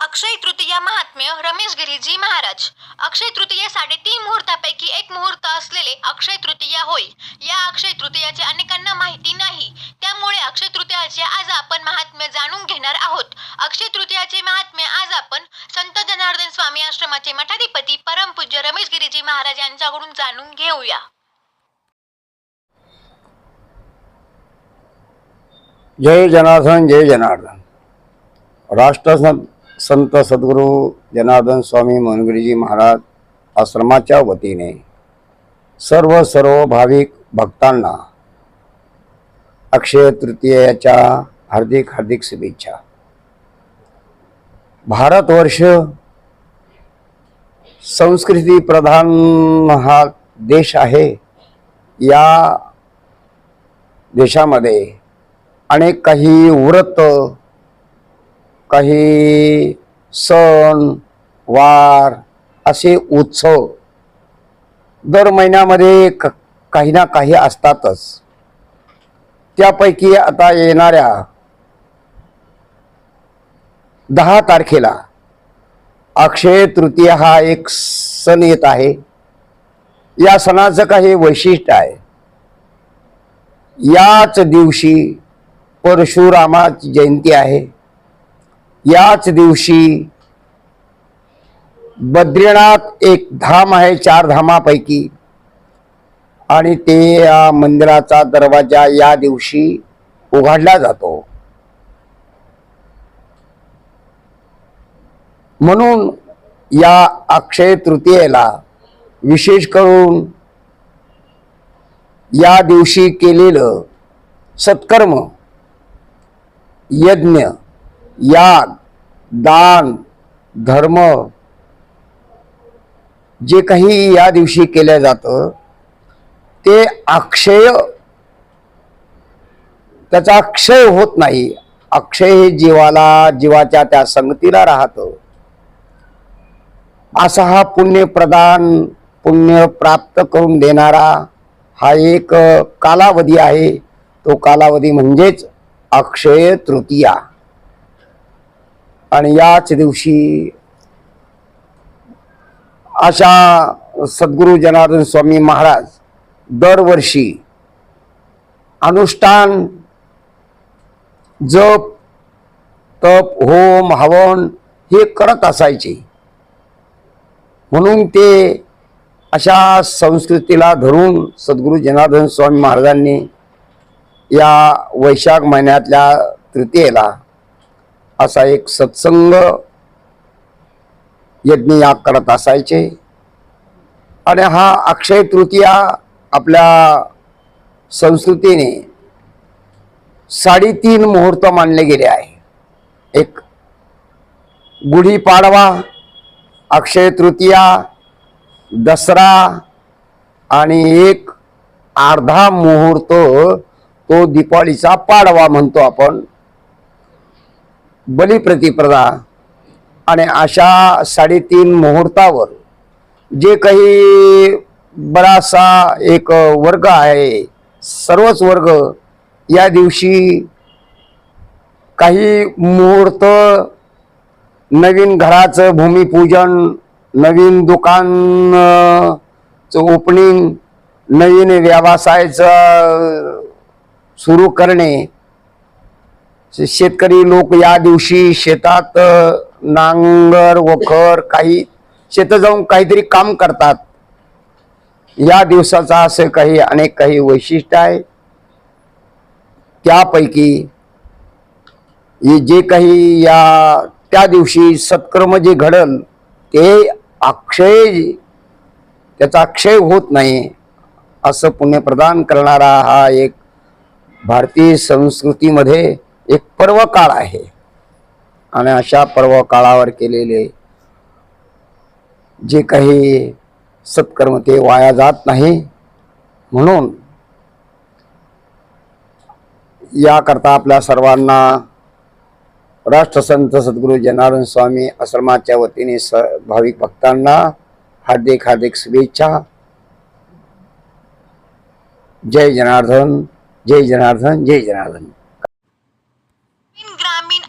अक्षय तृतीया महात्म्य रमेश गिरीजी महाराज. अक्षय तृतीया साडेतीन मुहूर्तापैकी एक मुहूर्त असलेले अक्षय तृतीया होय. या अक्षय तृतीयाचे अनेकांना माहिती नाही. त्यामुळे अक्षय तृतीयाचे आज आपण महात्म्य जाणून घेणार आहोत. अक्षय तृतीयाचे महात्म्य आज आपण संत जनार्दन स्वामी आश्रमाचे मठाधिपती परमपूज्य रमेश गिरीजी महाराज यांच्याकडून जाणून घेऊया. जय जनार्दन जय जनार्दन. राष्ट्रसंत संत सद्गुरू जनार्दन स्वामी मनगुरीजी महाराज आश्रमाच्या वतीने सर्व सर्व भाविक भक्तांना अक्षय तृतीयाच्या हार्दिक हार्दिक शुभेच्छा. भारतवर्ष संस्कृती प्रधान हा देश आहे. या देशामध्ये अनेक काही व्रत काही सण वार असे उत्सव दर महिन्यामध्ये क काही ना काही असतातच. त्यापैकी आता येणाऱ्या दहा तारखेला अक्षय तृतीय हा एक सण येत आहे. या सणाचं काही वैशिष्ट्य आहे. याच दिवशी परशुरामाची जयंती आहे. याच दिवशी बद्रीनाथ एक धाम आहे चार धामापैकी. आणि ते या मंदिराचा दरवाजा या दिवशी उघडला जातो. म्हणून या अक्षय तृतीयेला विशेष करून या दिवशी केलेलं सत्कर्म यज्ञ याग दान धर्म जे काही या दिवशी केलं जातं ते अक्षय त्याचा अक्षय होत नाही. अक्षय हे जीवाला जीवाच्या त्या संगतीला राहतं. असा हा पुण्य प्रदान पुण्य प्राप्त करून देणारा हा एक कालावधी आहे. तो कालावधी म्हणजेच अक्षय तृतीया. आणि याच दिवशी अशा सद्गुरू जनार्दन स्वामी महाराज दरवर्षी अनुष्ठान जप तप होम हवन हे करत असायचे. म्हणून ते अशा संस्कृतीला धरून सद्गुरू जनार्दन स्वामी महाराजांनी या वैशाख महिन्यातल्या तृतीयेला असा एक सत्संग यज्ञ याग करत असायचे. आणि हा अक्षय तृतीया आपल्या संस्कृतीने साडेतीन मुहूर्त मानले गेले आहे. एक गुढीपाडवा अक्षय तृतीया दसरा आणि एक अर्धा मुहूर्त तो दिपाळीचा पाडवा म्हणतो आपण. बलिप्रतिप्रदा आणि अशा साडेतीन मुहूर्तावर जे काही बराचसा एक वर्ग आहे सर्वच वर्ग या दिवशी काही मुहूर्त नवीन घराचं भूमिपूजन नवीन दुकानचं ओपनिंग नवीन व्यवसायाचं सुरू करणे शेतकरी लोक या दिवशी शेतात नांगर वखर काही शेत जाऊन काहीतरी काम करतात. या दिवसाचा असे काही अनेक काही वैशिष्ट्य आहे. त्यापैकी जे काही या त्या दिवशी सत्कर्म जे घडल ते अक्षय त्याचा अक्षय होत नाही असं पुण्य प्रदान करणारा हा एक भारतीय संस्कृतीमध्ये एक पर्व काळ आहे. आणि अशा पर्व काळावर केलेले जे काही सत्कर्म ते वाया जात नाही. म्हणून याकरता आपल्या सर्वांना राष्ट्रसंत सद्गुरू जनार्दन स्वामी आश्रमाच्या वतीने स भाविक भक्तांना हार्दिक हार्दिक शुभेच्छा. जय जनार्दन जय जनार्दन जय जनार्दन.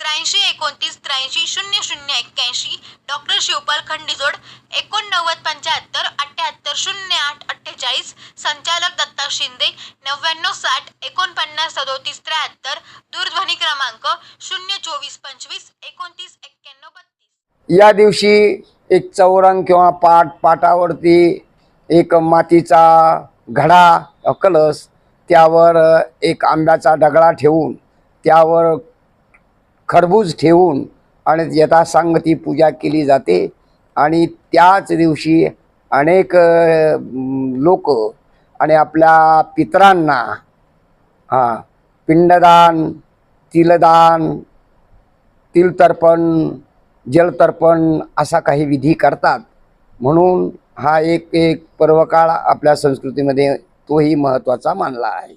त्र्याऐंशी एकोणतीस त्र्याऐंशी शून्य शून्य एक्क्याऐंशी डॉक्टर शिवपाल खंडीजोड एकोणनव्वद पंच्याहत्तर अठ्ठ्याहत्तर शून्य आठ अठ्ठेचाळीस संचालक दत्ता शिंदे नव्याण्णव साठ एकोणपन्नास सदोतीस त्र्याहत्तर दूरध्वनी क्रमांक शून्य चोवीस पंचवीस एकोणतीस एक्क्याण्णव बत्तीस. या दिवशी एक चौरंग किंवा पाट पाटावरती एक मातीचा घडा कलस त्यावर एक आंब्याचा डगळा ठेवून त्यावर खरबूज ठेवून आणि यथासांग ती पूजा केली जाते. आणि त्याच दिवशी अनेक लोक आणि आपल्या पितरांना हां पिंडदान तिलदान तिलतर्पण जलतर्पण असा काही विधी करतात. म्हणून हा एक एक पर्वकाळ आपल्या संस्कृतीमध्ये तोही महत्त्वाचा मानला आहे.